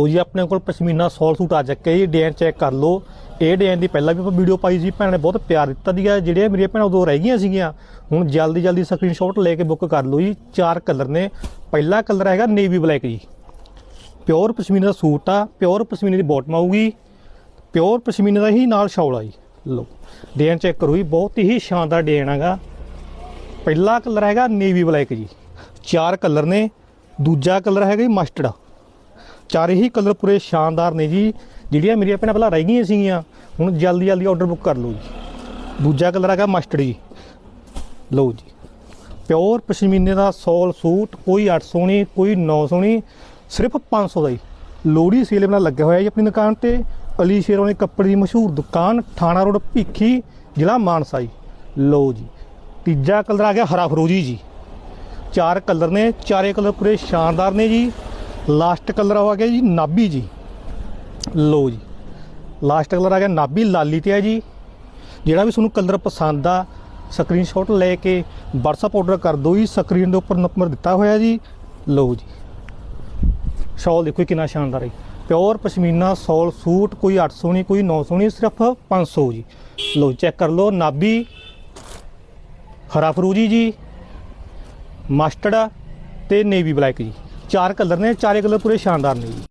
ਲੋ ਜੀ, ਆਪਣੇ ਕੋਲ ਪਸ਼ਮੀਨਾ ਸੌਲ ਸੂਟ ਆ ਚੱਕੇ ਜੀ, ਡਿਜ਼ਾਈਨ ਚੈੱਕ ਕਰ ਲਓ। ਇਹ ਡਿਜ਼ਾਈਨ ਦੀ ਪਹਿਲਾਂ ਵੀ ਆਪਾਂ ਵੀਡੀਓ ਪਾਈ ਸੀ, ਭੈਣਾਂ ਨੇ ਬਹੁਤ ਪਿਆਰ ਦਿੱਤਾ ਦੀਗਾ ਜਿਹੜੀਆਂ ਮੇਰੀਆਂ ਭੈਣਾਂ ਉਦੋਂ ਰਹਿ ਗਈਆਂ ਸੀਗੀਆਂ, ਹੁਣ ਜਲਦੀ ਜਲਦੀ ਸਕਰੀਨਸ਼ਾਟ ਲੈ ਕੇ ਬੁੱਕ ਕਰ ਲਓ ਜੀ। ਚਾਰ ਕਲਰ ਨੇ। ਪਹਿਲਾ ਕਲਰ ਹੈਗਾ ਨੇਵੀ ਬਲੈਕ ਜੀ। ਪਿਓਰ ਪਸ਼ਮੀਨਾ ਦਾ ਸੂਟ ਆ ਪਿਓਰ ਪਸ਼ਮੀਨੇ ਦੀ ਬਾਟਮ ਆਊਗੀ। ਪਿਓਰ ਪਸ਼ਮੀਨੇ ਦਾ ਹੀ ਨਾਲ ਸ਼ਾਲ ਆ ਜੀ। ਲਓ, ਡਿਜ਼ਾਈਨ ਚੈੱਕ ਕਰੋ ਜੀ, ਬਹੁਤ ਹੀ ਸ਼ਾਨਦਾਰ ਡਿਜ਼ਾਈਨ ਹੈਗਾ। ਪਹਿਲਾ ਕਲਰ ਹੈਗਾ ਨੇਵੀ ਬਲੈਕ ਜੀ। ਚਾਰ ਕਲਰ ਨੇ। ਦੂਜਾ ਕਲਰ ਹੈਗਾ ਜੀ ਮਸਟਰਡ ਚਾਰੇ ਹੀ ਕਲਰ ਪੂਰੇ ਸ਼ਾਨਦਾਰ ਨੇ ਜੀ। ਜਿਹੜੀਆਂ ਮੇਰੀਆਂ ਭੈਣਾਂ ਪਹਿਲਾਂ ਰਹਿ ਗਈਆਂ ਸੀਗੀਆਂ, ਹੁਣ ਜਲਦੀ ਜਲਦੀ ਆਰਡਰ ਬੁੱਕ ਕਰ ਲਓ ਜੀ। ਦੂਜਾ ਕਲਰ ਹੈਗਾ ਮਸਟਰਡ ਜੀ। ਲਓ ਜੀ। ਪਿਓਰ ਪਸ਼ਮੀਨੇ ਦਾ ਸੌਲ ਸੂਟ, ਕੋਈ 800 ਨਹੀਂ, ਕੋਈ 900 ਨਹੀਂ, ਸਿਰਫ 500 ਦਾ ਜੀ। ਲੋੜੀ ਸੇਲ ਬਣਾ ਲੱਗਿਆ ਹੋਇਆ ਜੀ ਆਪਣੀ ਦੁਕਾਨ ਤੇ। ਅਲੀ ਸ਼ੇਰਵਾਨੀ ਕੱਪੜੇ ਦੀ ਮਸ਼ਹੂਰ ਦੁਕਾਨ, ਥਾਣਾ ਰੋਡ ਭੀਖੀ, ਜ਼ਿਲ੍ਹਾ ਮਾਨਸਾ ਜੀ। ਲਓ ਜੀ। ਤੀਜਾ ਕਲਰ ਆ ਗਿਆ ਹਰਾ ਫਰੋਜੀ ਜੀ। ਚਾਰ ਕਲਰ ਨੇ, ਚਾਰੇ ਕਲਰ ਪੂਰੇ ਸ਼ਾਨਦਾਰ ਨੇ ਜੀ। ਲਾਸਟ ਕਲਰ ਆ ਗਿਆ ਜੀ ਨਾਬੀ ਜੀ। ਲਓ ਜੀ। ਲਾਸਟ ਕਲਰ ਆ ਗਿਆ ਨਾਬੀ ਲਾਲੀ ਤੇ ਹੈ ਜੀ। ਜਿਹੜਾ ਵੀ ਤੁਹਾਨੂੰ ਕਲਰ ਪਸੰਦ ਆ ਸਕਰੀਨਸ਼ਾਟ ਲੈ ਕੇ WhatsApp ਆਰਡਰ ਕਰ ਦਿਓ ਜੀ। ਸਕਰੀਨ ਦੇ ਉੱਪਰ ਨੰਬਰ ਦਿੱਤਾ ਹੋਇਆ ਜੀ। ਲਓ ਜੀ। ਸ਼ਾਲ ਦੇਖੋ ਕਿੰਨਾ ਸ਼ਾਨਦਾਰ ਹੈ। ਪਿਓਰ ਪਸ਼ਮੀਨਾ ਸੌਲ, ਸੂਟ ਕੋਈ 800 ਨਹੀਂ, ਕੋਈ 900 ਨਹੀਂ, ਸਿਰਫ 500 ਜੀ। ਲਓ ਚੈੱਕ ਕਰ ਲਓ। ਨਾਬੀ ਹਰਾ ਫਰੂਜੀ ਜੀ, ਮਸਟਰਡ ਤੇ ਨੇਵੀ ਬਲੈਕ ਜੀ। ਚਾਰ ਕਲਰ ਨੇ ਚਾਰੇ ਕਲਰ ਪੂਰੇ ਸ਼ਾਨਦਾਰ ਨੇ ਜੀ।